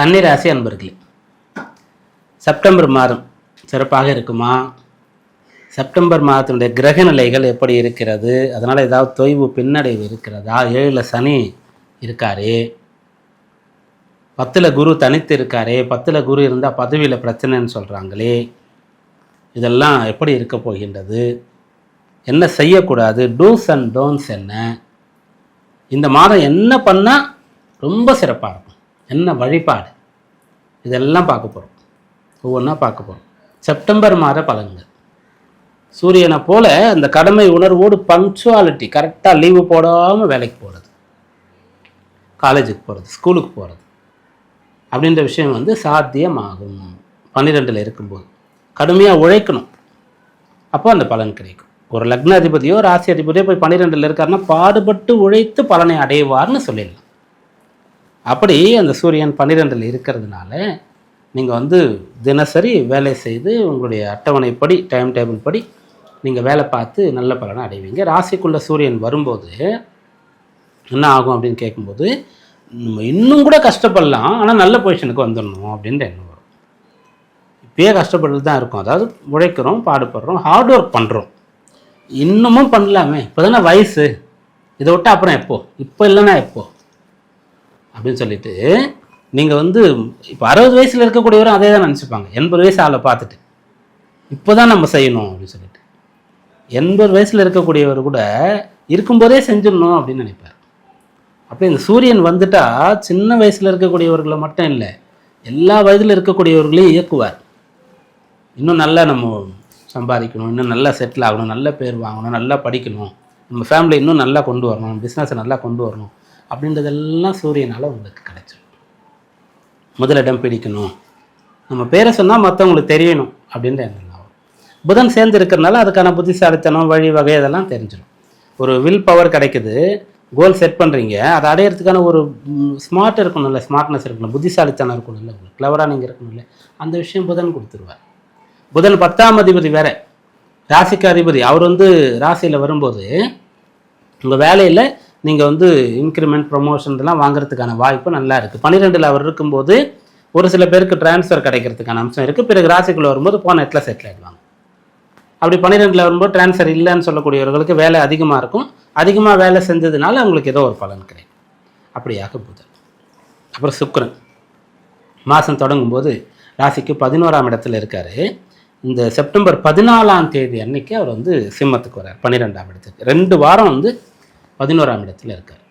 கன்னிராசி அன்பர்களே செப்டம்பர் மாதம் சிறப்பாக இருக்குமா? செப்டம்பர் மாதத்தினுடைய கிரக நிலைகள் எப்படி இருக்கிறது? அதனால் ஏதாவது தொய்வு பின்னடைவு இருக்கிறதா? ஏழில் சனி இருக்காரே. பத்தில் குரு தனித்து இருக்காரே. பத்தில் குரு இருந்தால் பதவியில் பிரச்சனைன்னு சொல்கிறாங்களே இதெல்லாம் எப்படி இருக்க போகின்றது? என்ன செய்யக்கூடாது? டூஸ் அண்ட் டோன்ஸ் என்ன? இந்த மாதம் என்ன பண்ணால் ரொம்ப சிறப்பாக இருக்கும். என்ன வழிபாடு? இதெல்லாம் பார்க்க போகிறோம் ஒவ்வொன்றா பார்க்க போகிறோம் செப்டம்பர் மாத பலன்கள். சூரியனை போல அந்த கடமை உணர்வோடு பங்க்சுவாலிட்டி கரெக்டாக லீவு போடாமல் வேலைக்கு போகிறது காலேஜுக்கு போகிறது ஸ்கூலுக்கு போகிறது அப்படின்ற விஷயம் வந்து சாத்தியமாகும். பன்னிரெண்டில் இருக்கும்போது. கடுமையாக உழைக்கணும். அப்போ அந்த பலன் கிடைக்கும். ஒரு லக்ன அதிபதியோ ராசி அதிபதியோ போய் பன்னிரெண்டில் இருக்காருன்னா பாடுபட்டு உழைத்து பலனை அடைவார்னு சொல்லிடலாம். அப்படி அந்த சூரியன் பன்னிரெண்டில் இருக்கிறதுனால நீங்கள் வந்து தினசரி வேலை செய்து உங்களுடைய அட்டவணைப்படி டைம் டேபிள் படி நீங்கள் வேலை பார்த்து நல்ல பலனை அடைவீங்க. ராசிக்குள்ளே சூரியன் வரும்போது என்ன ஆகும் அப்படின்னு கேட்கும்போது நம்ம இன்னும் கூட கஷ்டப்படலாம் ஆனால் நல்ல பொசிஷனுக்கு வந்துடணும் அப்படின்ற எண்ணம் வரும். இப்பயே கஷ்டப்பட்டு தான் இருக்கும். அதாவது உழைக்கிறோம் பாடுபடுறோம் ஹார்ட் ஒர்க் பண்ணுறோம் இன்னமும் பண்ணலாமே. இப்போ தானே வயசு. இதை விட்டால் அப்புறம் எப்போ? இப்போ இல்லைன்னா எப்போ? அப்படின்னு சொல்லிட்டு நீங்கள் வந்து இப்போ அறுபது வயசில் இருக்கக்கூடியவரும் அதே தான் நினச்சிப்பாங்க. எண்பது வயசு ஆளை பார்த்துட்டு. இப்போ தான் நம்ம செய்யணும் அப்படின்னு சொல்லிட்டு. எண்பது வயசில் இருக்கக்கூடியவர் கூட இருக்கும்போதே செஞ்சிடணும் அப்படின்னு நினைப்பார். அப்படி இந்த சூரியன் வந்துட்டா சின்ன வயசில் இருக்கக்கூடியவர்களை மட்டும் இல்லை எல்லா வயதில் இருக்கக்கூடியவர்களையும் இயக்குவார். இன்னும் நல்லா நம்ம சம்பாதிக்கணும் இன்னும் நல்லா செட்டில் ஆகணும் நல்ல பேர் வாங்கணும் நல்லா படிக்கணும். நம்ம ஃபேமிலி இன்னும் நல்லா கொண்டு வரணும் பிஸ்னஸை நல்லா கொண்டு வரணும். அப்படின்றதெல்லாம் சூரியனால் உங்களுக்கு கிடைச்சிடும் முதலிடம் பிடிக்கணும். நம்ம பேரை சொன்னால் மற்றவங்களுக்கு தெரியணும் அப்படின்ற எண்ணம் தான் புதன் சேர்ந்து இருக்கிறனால அதுக்கான புத்திசாலித்தனம் வழி வகை இதெல்லாம் தெரிஞ்சிடும் ஒரு வில் பவர் கிடைக்குது கோல் செட் பண்ணுறீங்க அதை அடையிறதுக்கான ஒரு ஸ்மார்ட் இருக்கணும்ல ஸ்மார்ட்னஸ் இருக்கணும் புத்திசாலித்தனம் இருக்கணும்ல உங்களுக்கு கிளவராக நீங்கள் இருக்கணும்ல அந்த விஷயம் புதன் கொடுத்துருவார். புதன் பத்தாம் அதிபதி வேற ராசிக்கு அதிபதி. அவர் வந்து ராசியில் வரும்போது உங்கள் வேலையில் நீங்கள் வந்து இன்க்ரிமெண்ட் ப்ரொமோஷன் இதெல்லாம் வாங்குறதுக்கான வாய்ப்பு நல்லா இருக்குது பன்னிரெண்டில் அவர் இருக்கும்போது ஒரு சில பேருக்கு டிரான்ஸ்ஃபர் கிடைக்கிறதுக்கான அம்சம் இருக்குது பிறகு ராசிக்குள்ளே வரும்போது போன இடத்துல செட்டில் ஆகிடுவாங்க அப்படி பன்னிரெண்டில் வரும்போது டிரான்ஸ்ஃபர் இல்லைன்னு சொல்லக்கூடியவர்களுக்கு வேலை அதிகமாக இருக்கும். அதிகமாக வேலை செஞ்சதுனால அவங்களுக்கு ஏதோ ஒரு பலன் கிடைக்கும். அப்படியாக புதன் அப்புறம் சுக்கரன். மாதம் தொடங்கும்போது ராசிக்கு பதினோராம் இடத்துல இருக்கார். இந்த செப்டம்பர் பதினாலாம் தேதி அன்னைக்கு அவர் வந்து சிம்மத்துக்கு வரார் பன்னிரெண்டாம் இடத்துக்கு. ரெண்டு வாரம் வந்து பதினோராம் இடத்துல இருக்கார்.